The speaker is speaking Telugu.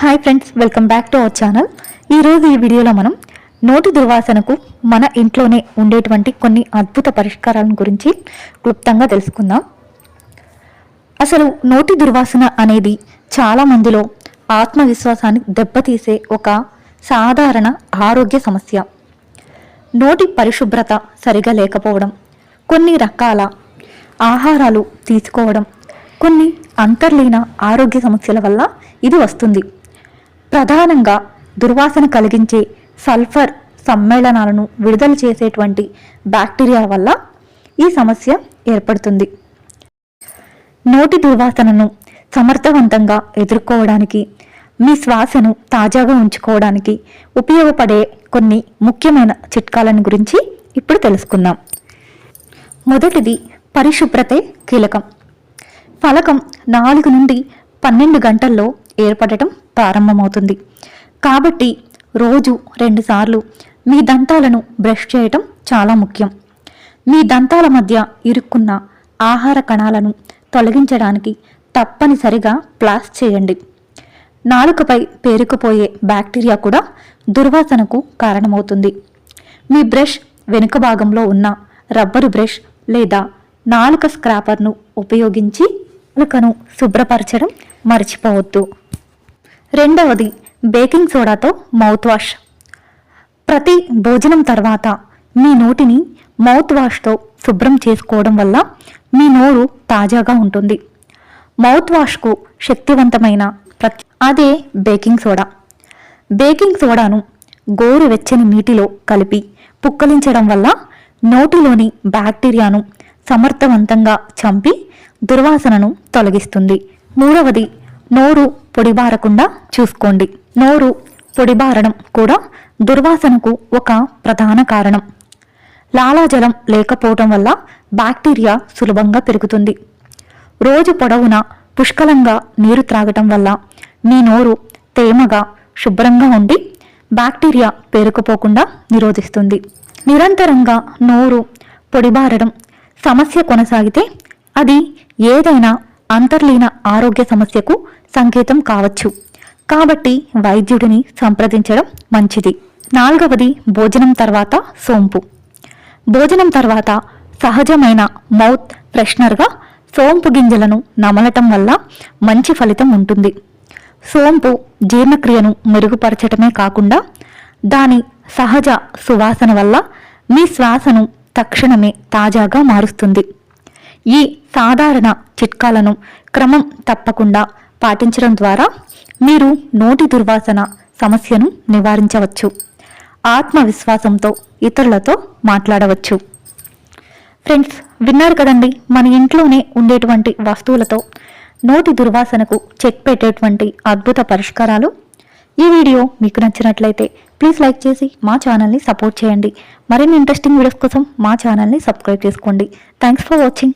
Hi friends welcome back to our channel ఈరోజు ఈ వీడియోలో మనం నోటి దుర్వాసనకు మన ఇంట్లోనే ఉండేటువంటి కొన్ని అద్భుత పరిష్కారాల గురించి క్లుప్తంగా తెలుసుకుందాం. అసలు నోటి దుర్వాసన అనేది చాలా మందిలో ఆత్మవిశ్వాసాన్ని దెబ్బతీసే ఒక సాధారణ ఆరోగ్య సమస్య. నోటి పరిశుభ్రత సరిగా లేకపోవడం కొన్ని రకాల ఆహారాలు తీసుకోవడం కొన్ని అంతర్లీన ఆరోగ్య సమస్యల వల్ల ఇది వస్తుంది. ప్రధానంగా దుర్వాసన కలిగించే సల్ఫర్ సమ్మేళనాలను విడుదల చేసేటువంటి బ్యాక్టీరియా వల్ల ఈ సమస్య ఏర్పడుతుంది. నోటి దుర్వాసనను సమర్థవంతంగా ఎదుర్కోవడానికి మీ శ్వాసను తాజాగా ఉంచుకోవడానికి ఉపయోగపడే కొన్ని ముఖ్యమైన చిట్కాలను గురించి ఇప్పుడు తెలుసుకుందాం. మొదటిది పరిశుభ్రతే కీలకం. ఫలకం నాలుగు నుండి పన్నెండు గంటల్లో ఏర్పడటం ప్రారంభమవుతుంది. కాబట్టి రోజు రెండుసార్లు మీ దంతాలను బ్రష్ చేయటం చాలా ముఖ్యం. మీ దంతాల మధ్య ఇరుక్కున్న ఆహార కణాలను తొలగించడానికి తప్పనిసరిగా ప్లాస్ చేయండి. నాలుకపై పేరుకుపోయే బ్యాక్టీరియా కూడా దుర్వాసనకు కారణమవుతుంది. మీ బ్రష్ వెనుక భాగంలో ఉన్న రబ్బరు బ్రష్ లేదా నాలుక స్క్రాపర్ను ఉపయోగించి నాలుకను శుభ్రపరచడం మర్చిపోవద్దు. రెండవది బేకింగ్ సోడాతో మౌత్ వాష్ ప్రతి భోజనం తర్వాత మీ నోటిని మౌత్ వాష్తో శుభ్రం చేసుకోవడం వల్ల మీ నోరు తాజాగా ఉంటుంది. మౌత్ వాష్కు శక్తివంతమైన ప్రతి అదే బేకింగ్ సోడా. బేకింగ్ సోడాను గోరువెచ్చని నీటిలో కలిపి పుక్కలించడం వల్ల నోటిలోని బ్యాక్టీరియాను సమర్థవంతంగా చంపి దుర్వాసనను తొలగిస్తుంది. మూడవది నోరు పొడిబారకుండా చూసుకోండి. నోరు పొడిబారడం కూడా దుర్వాసనకు ఒక ప్రధాన కారణం. లాలాజలం లేకపోవటం వల్ల బ్యాక్టీరియా సులభంగా పెరుగుతుంది. రోజు పొడవునా పుష్కలంగా నీరు త్రాగటం వల్ల మీ నోరు తేమగా శుభ్రంగా ఉండి బ్యాక్టీరియా పేరుకుపోకుండా నిరోధిస్తుంది. నిరంతరంగా నోరు పొడిబారడం సమస్య కొనసాగితే అది ఏదైనా అంతర్లీన ఆరోగ్య సమస్యకు సంకేతం కావచ్చు. కాబట్టి వైద్యుడిని సంప్రదించడం మంచిది. నాలుగవది భోజనం తర్వాత సోంపు. భోజనం తర్వాత సహజమైన మౌత్ ఫ్రెషనర్గా సోంపు గింజలను నమలటం వల్ల మంచి ఫలితం ఉంటుంది. సోంపు జీర్ణక్రియను మెరుగుపరచటమే కాకుండా దాని సహజ సువాసన వల్ల మీ శ్వాసను తక్షణమే తాజాగా మారుస్తుంది. ఈ సాధారణ చిట్కాలను క్రమం తప్పకుండా పాటించడం ద్వారా మీరు నోటి దుర్వాసన సమస్యను నివారించవచ్చు. ఆత్మవిశ్వాసంతో ఇతరులతో మాట్లాడవచ్చు. ఫ్రెండ్స్ విన్నారు కదండి మన ఇంట్లోనే ఉండేటువంటి వస్తువులతో నోటి దుర్వాసనకు చెక్ పెట్టేటువంటి అద్భుత పరిష్కారాలు. ఈ వీడియో మీకు నచ్చినట్లయితే ప్లీజ్ లైక్ చేసి మా ఛానల్ని సపోర్ట్ చేయండి. మరిన్ని ఇంట్రెస్టింగ్ వీడియోస్ కోసం మా ఛానల్ని సబ్స్క్రైబ్ చేసుకోండి. Thanks for watching.